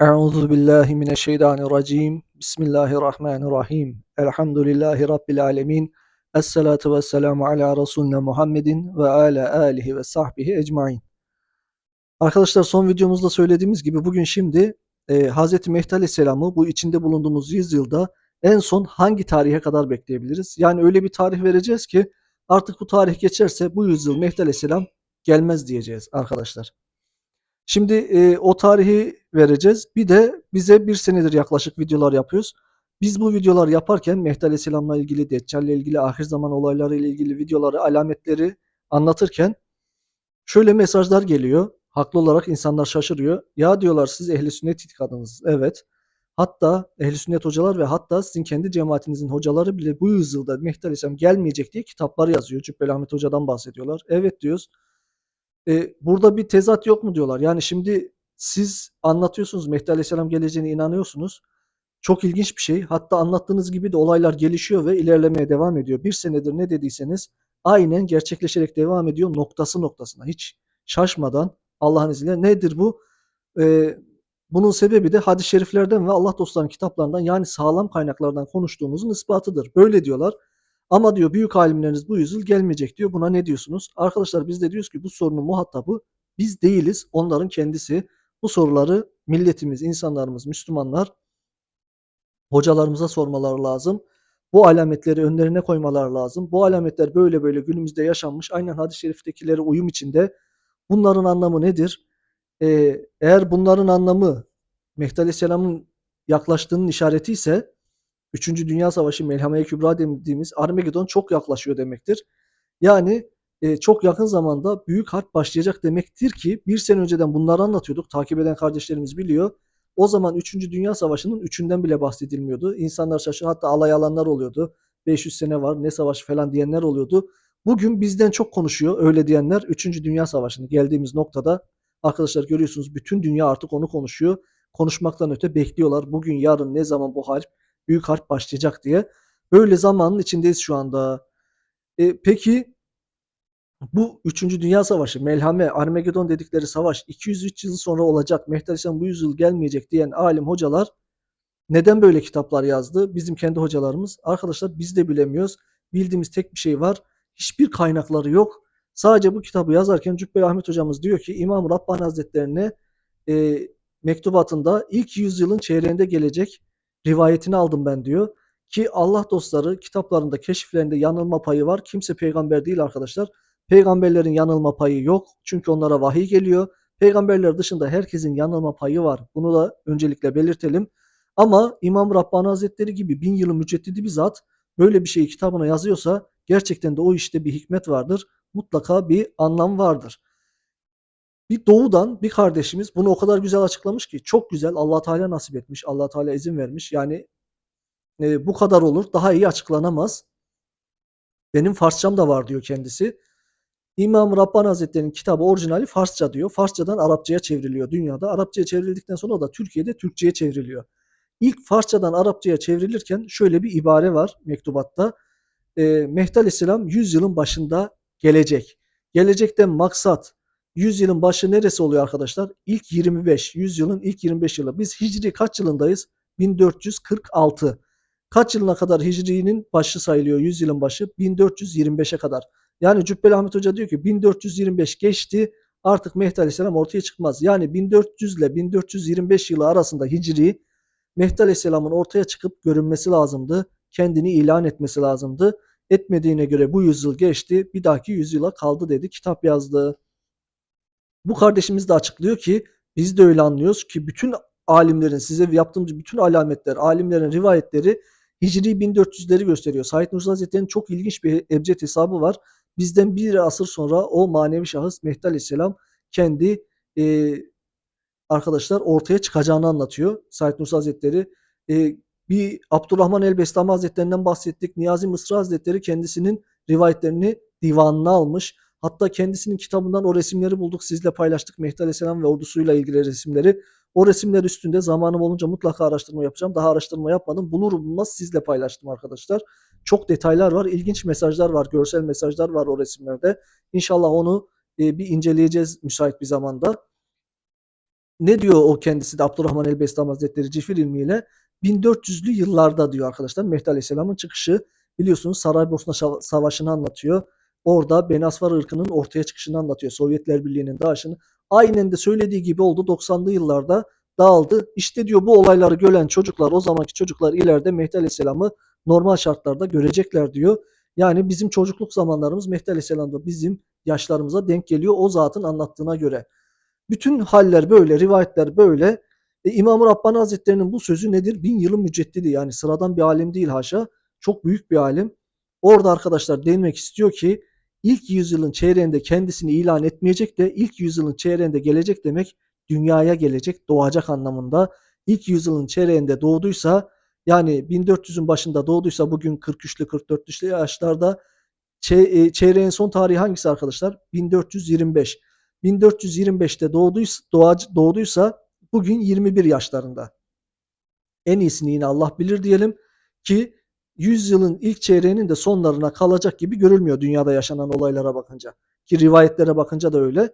Euzu billahi mineşşeytanirracim. Bismillahirrahmanirrahim. Elhamdülillahi rabbil alamin. Essalatu vesselamu ala Resulina Muhammedin ve ala alihi ve sahbihi ecmaîn. Arkadaşlar son videomuzda söylediğimiz gibi bugün şimdi e, Hz. Mehdi Aleyhisselam'ı bu içinde bulunduğumuz yüzyılda en son hangi tarihe kadar bekleyebiliriz? Yani öyle bir tarih vereceğiz ki artık bu tarih geçerse bu yüzyıl Mehdi Aleyhisselam gelmez diyeceğiz arkadaşlar. Şimdi e, o tarihi vereceğiz. Bir de bize bir senedir yaklaşık videolar yapıyoruz. Biz bu videolar yaparken Mehdi Aleyhisselam'la ilgili, Deccal ile ilgili, ahir zaman olayları ile ilgili videoları, alametleri anlatırken şöyle mesajlar geliyor. Haklı olarak insanlar şaşırıyor. Ya diyorlar siz ehli sünnet itikadınız. Evet. Hatta ehli sünnet hocalar ve hatta sizin kendi cemaatinizin hocaları bile bu yüzyılda Mehdi Aleyhisselam gelmeyecek diye kitaplar yazıyor. Cübbeli Ahmet Hoca'dan bahsediyorlar. Evet diyoruz. E, burada bir tezat yok mu diyorlar. Yani şimdi siz anlatıyorsunuz Mehdi Aleyhisselam geleceğine inanıyorsunuz. Çok ilginç bir şey. Hatta anlattığınız gibi de olaylar gelişiyor ve ilerlemeye devam ediyor. Bir senedir ne dediyseniz aynen gerçekleşerek devam ediyor noktası noktasına. Hiç şaşmadan Allah'ın izniyle. Nedir bu? Ee, bunun sebebi de hadis-i şeriflerden ve Allah dostlarının kitaplarından yani sağlam kaynaklardan konuştuğumuzun ispatıdır. Böyle diyorlar. Ama diyor büyük alimleriniz bu yüzyıl gelmeyecek diyor. Buna ne diyorsunuz? Arkadaşlar biz de diyoruz ki bu sorunun muhatabı biz değiliz. Onların kendisi. Bu soruları milletimiz, insanlarımız, Müslümanlar hocalarımıza sormaları lazım. Bu alametleri önlerine koymalar lazım. Bu alametler böyle böyle günümüzde yaşanmış. Aynen hadis-i şeriftekileri uyum içinde. Bunların anlamı nedir? Ee, eğer bunların anlamı Mehdi Aleyhisselam'ın yaklaştığının işareti ise 3. Dünya Savaşı Melhame-i Kübra dediğimiz Armagedon çok yaklaşıyor demektir. Yani e, çok yakın zamanda büyük harp başlayacak demektir ki bir sene önceden bunları anlatıyorduk. Takip eden kardeşlerimiz biliyor. O zaman 3. Dünya Savaşı'nın 3'ünden bile bahsedilmiyordu. İnsanlar şaşırıyor. Hatta alay alanlar oluyordu. 500 sene var ne savaşı falan diyenler oluyordu. Bugün bizden çok konuşuyor öyle diyenler 3. Dünya Savaşı'nı geldiğimiz noktada arkadaşlar görüyorsunuz bütün dünya artık onu konuşuyor. Konuşmaktan öte bekliyorlar. Bugün yarın ne zaman bu harp büyük harp başlayacak diye. Böyle zamanın içindeyiz şu anda. E, peki bu 3. Dünya Savaşı, Melhame, Armagedon dedikleri savaş 203 yıl sonra olacak, Aleyhisselam bu yüzyıl gelmeyecek diyen alim hocalar neden böyle kitaplar yazdı? Bizim kendi hocalarımız. Arkadaşlar biz de bilemiyoruz. Bildiğimiz tek bir şey var. Hiçbir kaynakları yok. Sadece bu kitabı yazarken Cübbeli Ahmet hocamız diyor ki İmam Rabbani Hazretlerine e, mektubatında ilk yüzyılın çeyreğinde gelecek rivayetini aldım ben diyor. Ki Allah dostları kitaplarında keşiflerinde yanılma payı var. Kimse peygamber değil arkadaşlar. Peygamberlerin yanılma payı yok. Çünkü onlara vahiy geliyor. Peygamberler dışında herkesin yanılma payı var. Bunu da öncelikle belirtelim. Ama İmam Rabbani Hazretleri gibi bin yılın müceddidi bir zat böyle bir şeyi kitabına yazıyorsa gerçekten de o işte bir hikmet vardır. Mutlaka bir anlam vardır. Bir doğudan bir kardeşimiz bunu o kadar güzel açıklamış ki çok güzel Allah Teala nasip etmiş. Allah Teala izin vermiş. Yani e, bu kadar olur. Daha iyi açıklanamaz. Benim Farsçam da var diyor kendisi. İmam Rabbani Hazretleri'nin kitabı orijinali Farsça diyor. Farsçadan Arapçaya çevriliyor dünyada. Arapçaya çevrildikten sonra da Türkiye'de Türkçe'ye çevriliyor. İlk Farsçadan Arapçaya çevrilirken şöyle bir ibare var mektubatta. E, Mehdi Aleyhisselam 100 yılın başında gelecek. Gelecekten maksat 100 yılın başı neresi oluyor arkadaşlar? İlk 25, 100 yılın ilk 25 yılı. Biz Hicri kaç yılındayız? 1446. Kaç yılına kadar Hicri'nin başı sayılıyor 100 yılın başı? 1425'e kadar. Yani Cübbeli Ahmet Hoca diyor ki 1425 geçti artık Mehdi Aleyhisselam ortaya çıkmaz. Yani 1400 ile 1425 yılı arasında Hicri Mehdi Aleyhisselam'ın ortaya çıkıp görünmesi lazımdı. Kendini ilan etmesi lazımdı. Etmediğine göre bu yüzyıl geçti. Bir dahaki yüzyıla kaldı dedi. Kitap yazdı. Bu kardeşimiz de açıklıyor ki biz de öyle anlıyoruz ki bütün alimlerin size yaptığımız bütün alametler, alimlerin rivayetleri Hicri 1400'leri gösteriyor. Said Nursi Hazretleri'nin çok ilginç bir ebced hesabı var. Bizden bir asır sonra o manevi şahıs Mehdi Aleyhisselam kendi e, arkadaşlar ortaya çıkacağını anlatıyor. Said Nursi Hazretleri e, bir Abdurrahman el Bestami Hazretlerinden bahsettik. Niyazi Mısra Hazretleri kendisinin rivayetlerini divanına almış. Hatta kendisinin kitabından o resimleri bulduk. Sizle paylaştık. Mehdi Aleyhisselam ve ordusuyla ilgili resimleri. O resimler üstünde zamanım olunca mutlaka araştırma yapacağım. Daha araştırma yapmadım. Bulur bulmaz sizle paylaştım arkadaşlar. Çok detaylar var. ilginç mesajlar var. Görsel mesajlar var o resimlerde. İnşallah onu e, bir inceleyeceğiz müsait bir zamanda. ne diyor o kendisi de Abdurrahman el-Bestami Hazretleri Cifir ilmiyle 1400'lü yıllarda diyor arkadaşlar Mehdi Aleyhisselam'ın çıkışı biliyorsunuz Saraybosna Savaşı'nı anlatıyor. Orada Beni Asfar ırkının ortaya çıkışını anlatıyor. Sovyetler Birliği'nin dağışını. Aynen de söylediği gibi oldu 90'lı yıllarda dağıldı. İşte diyor bu olayları gören çocuklar o zamanki çocuklar ileride Mehdi Aleyhisselam'ı normal şartlarda görecekler diyor. Yani bizim çocukluk zamanlarımız Mehdi Aleyhisselam'da bizim yaşlarımıza denk geliyor o zatın anlattığına göre. Bütün haller böyle, rivayetler böyle. E, İmam-ı Rabbani Hazretleri'nin bu sözü nedir? Bin yılın müceddidi yani sıradan bir alim değil haşa. Çok büyük bir alim. Orada arkadaşlar değinmek istiyor ki ilk yüzyılın çeyreğinde kendisini ilan etmeyecek de ilk yüzyılın çeyreğinde gelecek demek dünyaya gelecek, doğacak anlamında. İlk yüzyılın çeyreğinde doğduysa yani 1400'ün başında doğduysa bugün 43'lü 44'lü yaşlarda e, çeyreğin son tarihi hangisi arkadaşlar? 1425. 1425'te doğduysa, doğduysa bugün 21 yaşlarında. En iyisini yine Allah bilir diyelim ki 100 yılın ilk çeyreğinin de sonlarına kalacak gibi görülmüyor dünyada yaşanan olaylara bakınca. Ki rivayetlere bakınca da öyle.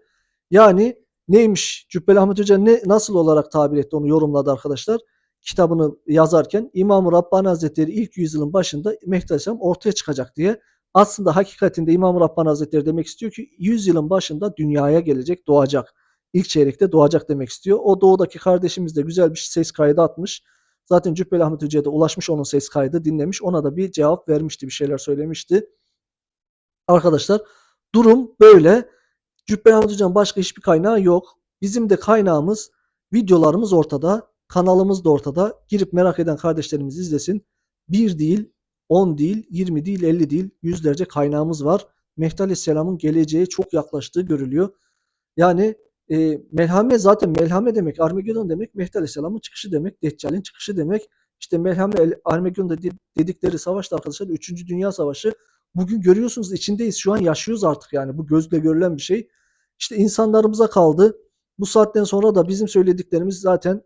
Yani neymiş Cübbeli Ahmet Hoca ne, nasıl olarak tabir etti onu yorumladı arkadaşlar. Kitabını yazarken İmam-ı Rabbani Hazretleri ilk yüzyılın başında Mehdi Aleyhisselam ortaya çıkacak diye aslında hakikatinde İmam-ı Rabbani Hazretleri demek istiyor ki 100 yılın başında dünyaya gelecek, doğacak. İlk çeyrekte doğacak demek istiyor. O doğudaki kardeşimiz de güzel bir ses kaydı atmış. Zaten Cübbeli Ahmet Hoca'ya da ulaşmış onun ses kaydı dinlemiş. Ona da bir cevap vermişti, bir şeyler söylemişti. Arkadaşlar durum böyle. Cübbeli Ahmet Hoca'nın başka hiçbir kaynağı yok. Bizim de kaynağımız, videolarımız ortada. Kanalımız da ortada. Girip merak eden kardeşlerimiz izlesin. Bir değil, 10 değil, 20 değil, 50 değil, yüzlerce kaynağımız var. Mehdi Aleyhisselam'ın geleceğe çok yaklaştığı görülüyor. Yani e, melhame zaten melhame demek, Armageddon demek, Mehdi Aleyhisselam'ın çıkışı demek, Deccal'in çıkışı demek. İşte melhame, El- Armageddon dedi- dedikleri savaş da arkadaşlar 3. Dünya Savaşı. Bugün görüyorsunuz içindeyiz. Şu an yaşıyoruz artık yani. Bu gözle görülen bir şey. İşte insanlarımıza kaldı. Bu saatten sonra da bizim söylediklerimiz zaten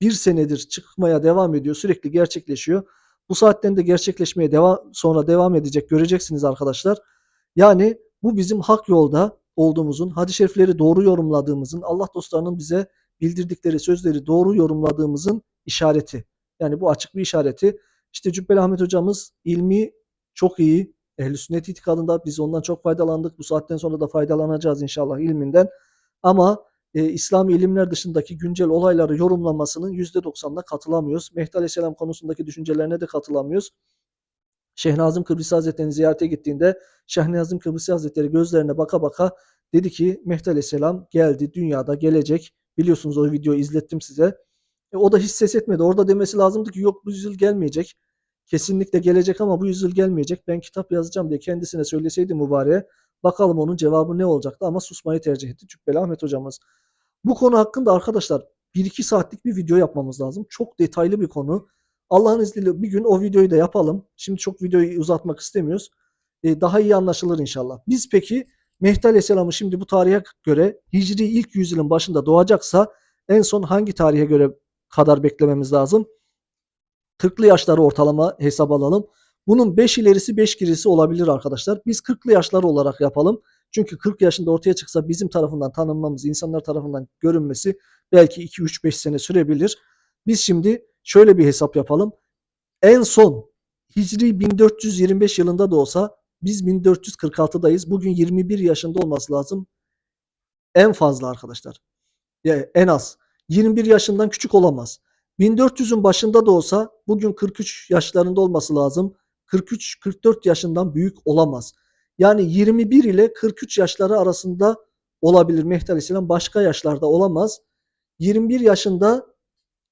bir senedir çıkmaya devam ediyor. Sürekli gerçekleşiyor. Bu saatten de gerçekleşmeye devam sonra devam edecek göreceksiniz arkadaşlar. Yani bu bizim hak yolda olduğumuzun, hadis-i şerifleri doğru yorumladığımızın, Allah dostlarının bize bildirdikleri sözleri doğru yorumladığımızın işareti. Yani bu açık bir işareti. İşte Cübbeli Ahmet hocamız ilmi çok iyi. Ehl-i sünnet itikadında biz ondan çok faydalandık. Bu saatten sonra da faydalanacağız inşallah ilminden. Ama e, İslami ilimler dışındaki güncel olayları yorumlamasının %90'ına katılamıyoruz. Mehdi Aleyhisselam konusundaki düşüncelerine de katılamıyoruz. Şeyh Nazım Kıbrıs Hazretleri'ni ziyarete gittiğinde Şeyh Nazım Kıbrıs Hazretleri gözlerine baka baka dedi ki Mehdi Aleyhisselam geldi dünyada gelecek. Biliyorsunuz o videoyu izlettim size. E, o da hiç ses etmedi. Orada demesi lazımdı ki yok bu yüzyıl gelmeyecek. Kesinlikle gelecek ama bu yüzyıl gelmeyecek. Ben kitap yazacağım diye kendisine söyleseydi mübareğe. Bakalım onun cevabı ne olacaktı ama susmayı tercih etti Cübbeli Ahmet hocamız. Bu konu hakkında arkadaşlar 1-2 saatlik bir video yapmamız lazım. Çok detaylı bir konu. Allah'ın izniyle bir gün o videoyu da yapalım. Şimdi çok videoyu uzatmak istemiyoruz. Ee, daha iyi anlaşılır inşallah. Biz peki Mehdi Aleyhisselam'ı şimdi bu tarihe göre Hicri ilk yüzyılın başında doğacaksa en son hangi tarihe göre kadar beklememiz lazım? 40'lı yaşları ortalama hesap alalım. Bunun 5 ilerisi 5 gerisi olabilir arkadaşlar. Biz 40'lı yaşları olarak yapalım. Çünkü 40 yaşında ortaya çıksa bizim tarafından tanınmamız, insanlar tarafından görünmesi belki 2-3-5 sene sürebilir. Biz şimdi şöyle bir hesap yapalım. En son Hicri 1425 yılında da olsa biz 1446'dayız. Bugün 21 yaşında olması lazım. En fazla arkadaşlar. Yani en az. 21 yaşından küçük olamaz. 1400'ün başında da olsa bugün 43 yaşlarında olması lazım. 43-44 yaşından büyük olamaz. Yani 21 ile 43 yaşları arasında olabilir Mehdi Aleyhisselam. Başka yaşlarda olamaz. 21 yaşında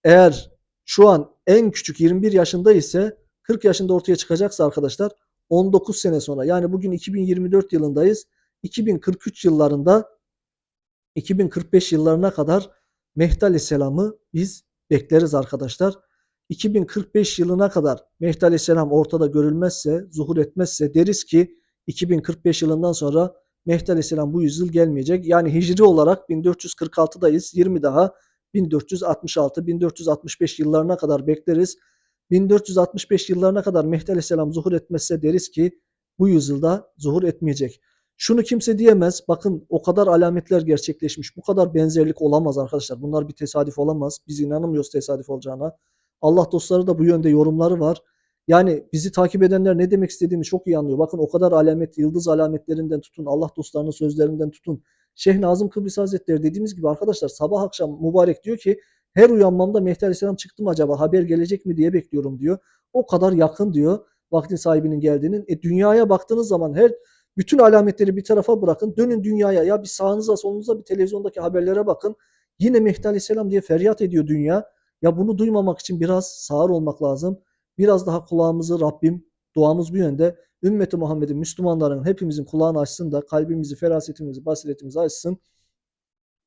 eğer şu an en küçük 21 yaşında ise 40 yaşında ortaya çıkacaksa arkadaşlar 19 sene sonra yani bugün 2024 yılındayız. 2043 yıllarında 2045 yıllarına kadar Mehdi Aleyhisselam'ı biz bekleriz arkadaşlar. 2045 yılına kadar Mehdi Aleyhisselam ortada görülmezse, zuhur etmezse deriz ki 2045 yılından sonra Mehdi Aleyhisselam bu yüzyıl gelmeyecek. Yani hicri olarak 1446'dayız. 20 daha 1466, 1465 yıllarına kadar bekleriz. 1465 yıllarına kadar Mehdi Aleyhisselam zuhur etmezse deriz ki bu yüzyılda zuhur etmeyecek. Şunu kimse diyemez. Bakın o kadar alametler gerçekleşmiş. Bu kadar benzerlik olamaz arkadaşlar. Bunlar bir tesadüf olamaz. Biz inanamıyoruz tesadüf olacağına. Allah dostları da bu yönde yorumları var. Yani bizi takip edenler ne demek istediğimi çok iyi anlıyor. Bakın o kadar alamet, yıldız alametlerinden tutun, Allah dostlarının sözlerinden tutun. Şeyh Nazım Kıbrıs Hazretleri dediğimiz gibi arkadaşlar sabah akşam mübarek diyor ki her uyanmamda Mehdi Aleyhisselam çıktı mı acaba haber gelecek mi diye bekliyorum diyor. O kadar yakın diyor vaktin sahibinin geldiğinin. E dünyaya baktığınız zaman her bütün alametleri bir tarafa bırakın. Dönün dünyaya ya bir sağınıza solunuza bir televizyondaki haberlere bakın. Yine Mehdi Aleyhisselam diye feryat ediyor dünya. Ya bunu duymamak için biraz sağır olmak lazım. Biraz daha kulağımızı Rabbim duamız bu yönde. Ümmeti Muhammed'in, Müslümanların hepimizin kulağını açsın da kalbimizi, ferasetimizi, basiretimizi açsın.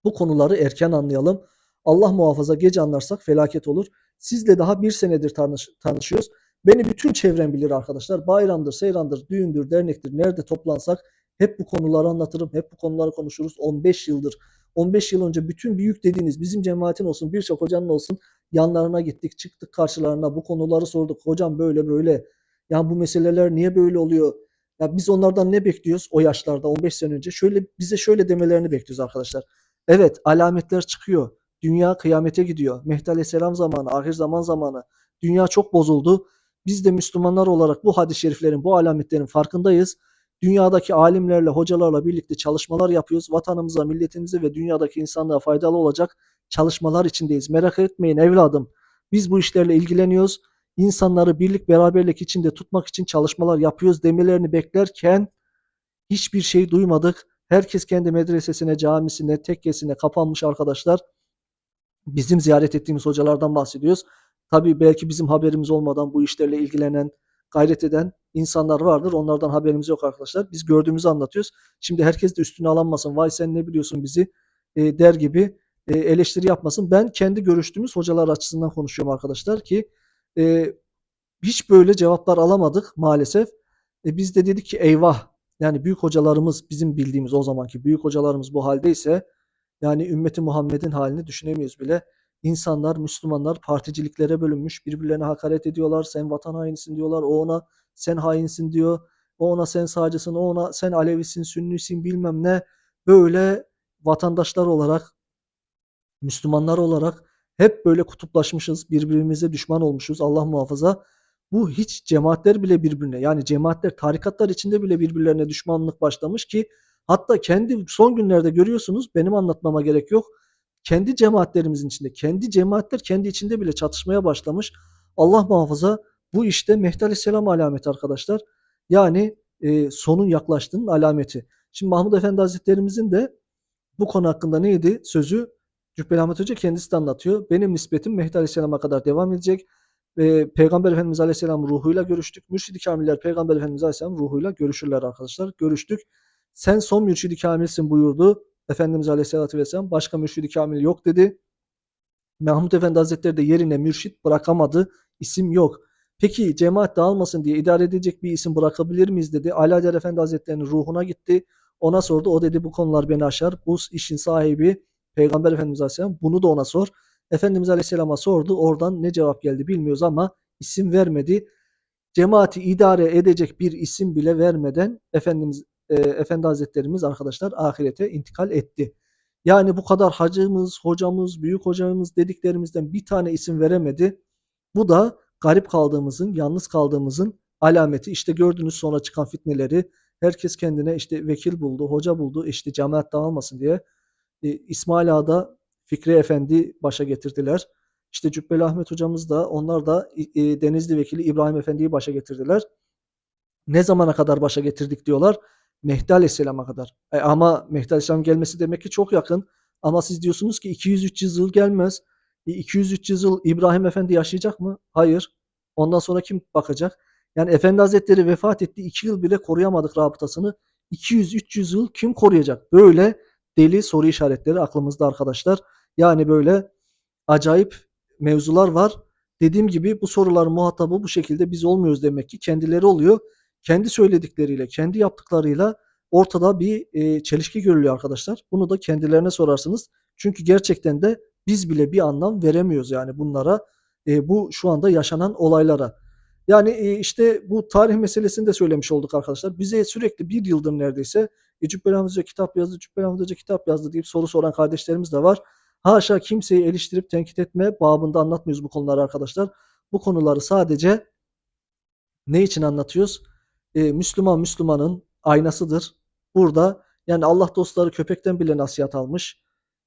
Bu konuları erken anlayalım. Allah muhafaza gece anlarsak felaket olur. Sizle daha bir senedir tanış, tanışıyoruz. Beni bütün çevrem bilir arkadaşlar. Bayramdır, seyrandır, düğündür, dernektir. Nerede toplansak hep bu konuları anlatırım. Hep bu konuları konuşuruz. 15 yıldır. 15 yıl önce bütün büyük dediğiniz bizim cemaatin olsun, birçok hocanın olsun yanlarına gittik, çıktık karşılarına bu konuları sorduk. Hocam böyle böyle. Ya bu meseleler niye böyle oluyor? Ya biz onlardan ne bekliyoruz o yaşlarda 15 sene önce? Şöyle bize şöyle demelerini bekliyoruz arkadaşlar. Evet alametler çıkıyor. Dünya kıyamete gidiyor. Mehdi Aleyhisselam zamanı, ahir zaman zamanı. Dünya çok bozuldu. Biz de Müslümanlar olarak bu hadis-i şeriflerin, bu alametlerin farkındayız. Dünyadaki alimlerle, hocalarla birlikte çalışmalar yapıyoruz. Vatanımıza, milletimize ve dünyadaki insanlığa faydalı olacak çalışmalar içindeyiz. Merak etmeyin evladım. Biz bu işlerle ilgileniyoruz. İnsanları birlik beraberlik içinde tutmak için çalışmalar yapıyoruz demelerini beklerken hiçbir şey duymadık. Herkes kendi medresesine, camisine, tekkesine kapanmış arkadaşlar. Bizim ziyaret ettiğimiz hocalardan bahsediyoruz. Tabii belki bizim haberimiz olmadan bu işlerle ilgilenen, gayret eden insanlar vardır. Onlardan haberimiz yok arkadaşlar. Biz gördüğümüzü anlatıyoruz. Şimdi herkes de üstüne alınmasın. Vay sen ne biliyorsun bizi e, der gibi e, eleştiri yapmasın. Ben kendi görüştüğümüz hocalar açısından konuşuyorum arkadaşlar ki e, hiç böyle cevaplar alamadık maalesef. E, biz de dedik ki eyvah yani büyük hocalarımız bizim bildiğimiz o zamanki büyük hocalarımız bu haldeyse yani ümmeti Muhammed'in halini düşünemiyoruz bile. İnsanlar, Müslümanlar particiliklere bölünmüş. Birbirlerine hakaret ediyorlar. Sen vatan hainisin diyorlar. O ona sen hainsin diyor. O ona sen sağcısın. O ona sen Alevisin, Sünnisin bilmem ne. Böyle vatandaşlar olarak, Müslümanlar olarak hep böyle kutuplaşmışız. Birbirimize düşman olmuşuz. Allah muhafaza. Bu hiç cemaatler bile birbirine yani cemaatler tarikatlar içinde bile birbirlerine düşmanlık başlamış ki hatta kendi son günlerde görüyorsunuz benim anlatmama gerek yok kendi cemaatlerimizin içinde, kendi cemaatler kendi içinde bile çatışmaya başlamış. Allah muhafaza bu işte Mehdi Aleyhisselam alameti arkadaşlar. Yani e, sonun yaklaştığının alameti. Şimdi Mahmud Efendi Hazretlerimizin de bu konu hakkında neydi sözü? Cübbeli Ahmet Hoca kendisi de anlatıyor. Benim nispetim Mehdi Aleyhisselam'a kadar devam edecek. E, Peygamber Efendimiz Aleyhisselam ruhuyla görüştük. Mürşid-i Kamiller Peygamber Efendimiz Aleyhisselam ruhuyla görüşürler arkadaşlar. Görüştük. Sen son mürşid-i kamilsin buyurdu. Efendimiz Aleyhisselatü Vesselam başka mürşidi kamil yok dedi. Mahmud Efendi Hazretleri de yerine mürşit bırakamadı. İsim yok. Peki cemaat dağılmasın diye idare edecek bir isim bırakabilir miyiz dedi. Alaeddin Efendi Hazretleri'nin ruhuna gitti. Ona sordu. O dedi bu konular beni aşar. Bu işin sahibi Peygamber Efendimiz Aleyhisselam. Bunu da ona sor. Efendimiz Aleyhisselam'a sordu. Oradan ne cevap geldi bilmiyoruz ama isim vermedi. Cemaati idare edecek bir isim bile vermeden Efendimiz e, Efendi Hazretlerimiz arkadaşlar ahirete intikal etti. Yani bu kadar hacımız, hocamız, büyük hocamız dediklerimizden bir tane isim veremedi. Bu da garip kaldığımızın, yalnız kaldığımızın alameti. İşte gördünüz sonra çıkan fitneleri. Herkes kendine işte vekil buldu, hoca buldu. İşte cemaat dağılmasın diye. E, İsmail Ağa'da Fikri Efendi başa getirdiler. İşte Cübbeli Ahmet hocamız da onlar da e, Denizli vekili İbrahim Efendi'yi başa getirdiler. Ne zamana kadar başa getirdik diyorlar. Mehdi Aleyhisselam'a kadar. E ama Mehdi Aleyhisselam gelmesi demek ki çok yakın. Ama siz diyorsunuz ki 200-300 yıl gelmez. E 200-300 yıl İbrahim Efendi yaşayacak mı? Hayır. Ondan sonra kim bakacak? Yani Efendi Hazretleri vefat etti. 2 yıl bile koruyamadık rabıtasını. 200-300 yıl kim koruyacak? Böyle deli soru işaretleri aklımızda arkadaşlar. Yani böyle acayip mevzular var. Dediğim gibi bu soruların muhatabı bu şekilde biz olmuyoruz demek ki. Kendileri oluyor kendi söyledikleriyle, kendi yaptıklarıyla ortada bir e, çelişki görülüyor arkadaşlar. Bunu da kendilerine sorarsınız. Çünkü gerçekten de biz bile bir anlam veremiyoruz yani bunlara. E, bu şu anda yaşanan olaylara. Yani e, işte bu tarih meselesini de söylemiş olduk arkadaşlar. Bize sürekli bir yıldır neredeyse e, Cübbeli Hoca kitap yazdı, Cübbeli Hoca kitap yazdı deyip soru soran kardeşlerimiz de var. Haşa kimseyi eleştirip tenkit etme babında anlatmıyoruz bu konuları arkadaşlar. Bu konuları sadece ne için anlatıyoruz? E, Müslüman Müslümanın aynasıdır. Burada yani Allah dostları köpekten bile nasihat almış.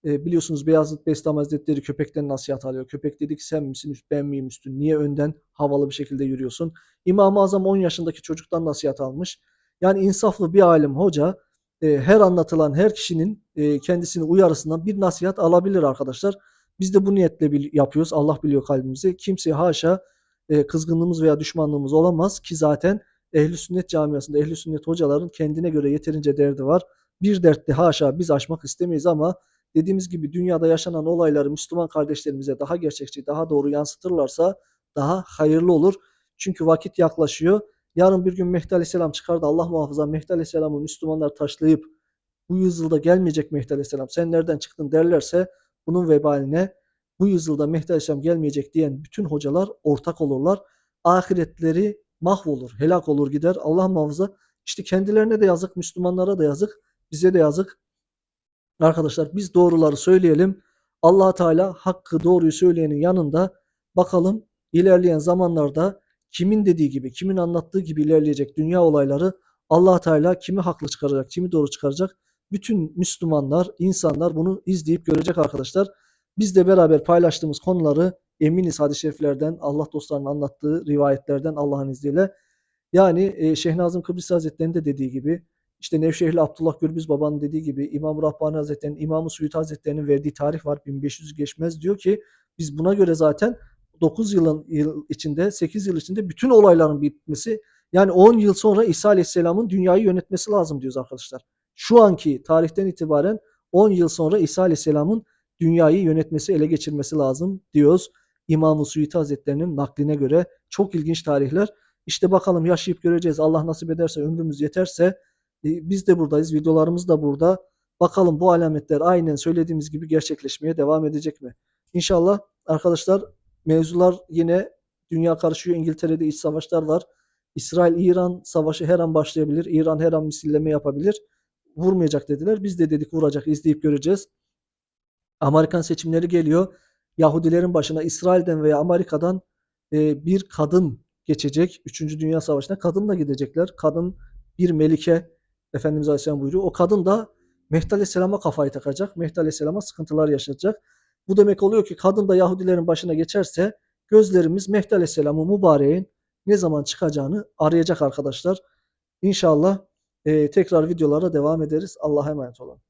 E, biliyorsunuz Beyazıt Bestami Hazretleri köpekten nasihat alıyor. Köpek dedi ki sen misin ben miyim üstün? Niye önden havalı bir şekilde yürüyorsun? İmam-ı Azam 10 yaşındaki çocuktan nasihat almış. Yani insaflı bir alim hoca e, her anlatılan her kişinin e, kendisini uyarısından bir nasihat alabilir arkadaşlar. Biz de bu niyetle yapıyoruz. Allah biliyor kalbimizi. Kimseye haşa e, kızgınlığımız veya düşmanlığımız olamaz ki zaten Ehli Sünnet camiasında Ehli Sünnet hocaların kendine göre yeterince derdi var. Bir dertte haşa biz aşmak istemeyiz ama dediğimiz gibi dünyada yaşanan olayları Müslüman kardeşlerimize daha gerçekçi, daha doğru yansıtırlarsa daha hayırlı olur. Çünkü vakit yaklaşıyor. Yarın bir gün Mehdi Aleyhisselam çıkar da Allah muhafaza Mehdi Aleyhisselam'ı Müslümanlar taşlayıp bu yüzyılda gelmeyecek Mehdi Aleyhisselam sen nereden çıktın derlerse bunun vebaline bu yüzyılda Mehdi Aleyhisselam gelmeyecek diyen bütün hocalar ortak olurlar. Ahiretleri mahvolur, helak olur gider. Allah muhafaza. İşte kendilerine de yazık, Müslümanlara da yazık, bize de yazık. Arkadaşlar biz doğruları söyleyelim. allah Teala hakkı doğruyu söyleyenin yanında bakalım ilerleyen zamanlarda kimin dediği gibi, kimin anlattığı gibi ilerleyecek dünya olayları allah Teala kimi haklı çıkaracak, kimi doğru çıkaracak. Bütün Müslümanlar, insanlar bunu izleyip görecek arkadaşlar. Biz de beraber paylaştığımız konuları eminiz hadis-i şeriflerden, Allah dostlarının anlattığı rivayetlerden Allah'ın izniyle. Yani e, Şeyh Nazım Kıbrıs Hazretleri'nin de dediği gibi, işte Nevşehirli Abdullah Gürbüz Baba'nın dediği gibi, İmam Rahbani Hazretleri'nin, İmam-ı Suyut Hazretleri'nin verdiği tarih var. 1500 geçmez diyor ki, biz buna göre zaten 9 yılın yıl içinde, 8 yıl içinde bütün olayların bitmesi, yani 10 yıl sonra İsa Aleyhisselam'ın dünyayı yönetmesi lazım diyoruz arkadaşlar. Şu anki tarihten itibaren 10 yıl sonra İsa Aleyhisselam'ın dünyayı yönetmesi, ele geçirmesi lazım diyoruz. İmam-ı Suyuti Hazretleri'nin nakline göre çok ilginç tarihler. İşte bakalım yaşayıp göreceğiz. Allah nasip ederse, ömrümüz yeterse biz de buradayız. Videolarımız da burada. Bakalım bu alametler aynen söylediğimiz gibi gerçekleşmeye devam edecek mi? İnşallah arkadaşlar mevzular yine dünya karışıyor. İngiltere'de iç savaşlar var. İsrail-İran savaşı her an başlayabilir. İran her an misilleme yapabilir. Vurmayacak dediler. Biz de dedik vuracak, izleyip göreceğiz. Amerikan seçimleri geliyor. Yahudilerin başına İsrail'den veya Amerika'dan e, bir kadın geçecek. Üçüncü Dünya Savaşı'na kadınla gidecekler. Kadın bir melike Efendimiz Aleyhisselam buyuruyor. O kadın da Mehdi Aleyhisselam'a kafayı takacak. Mehdi Aleyhisselam'a sıkıntılar yaşatacak. Bu demek oluyor ki kadın da Yahudilerin başına geçerse gözlerimiz Mehdi Aleyhisselam'ı mübareğin ne zaman çıkacağını arayacak arkadaşlar. İnşallah e, tekrar videolara devam ederiz. Allah'a emanet olun.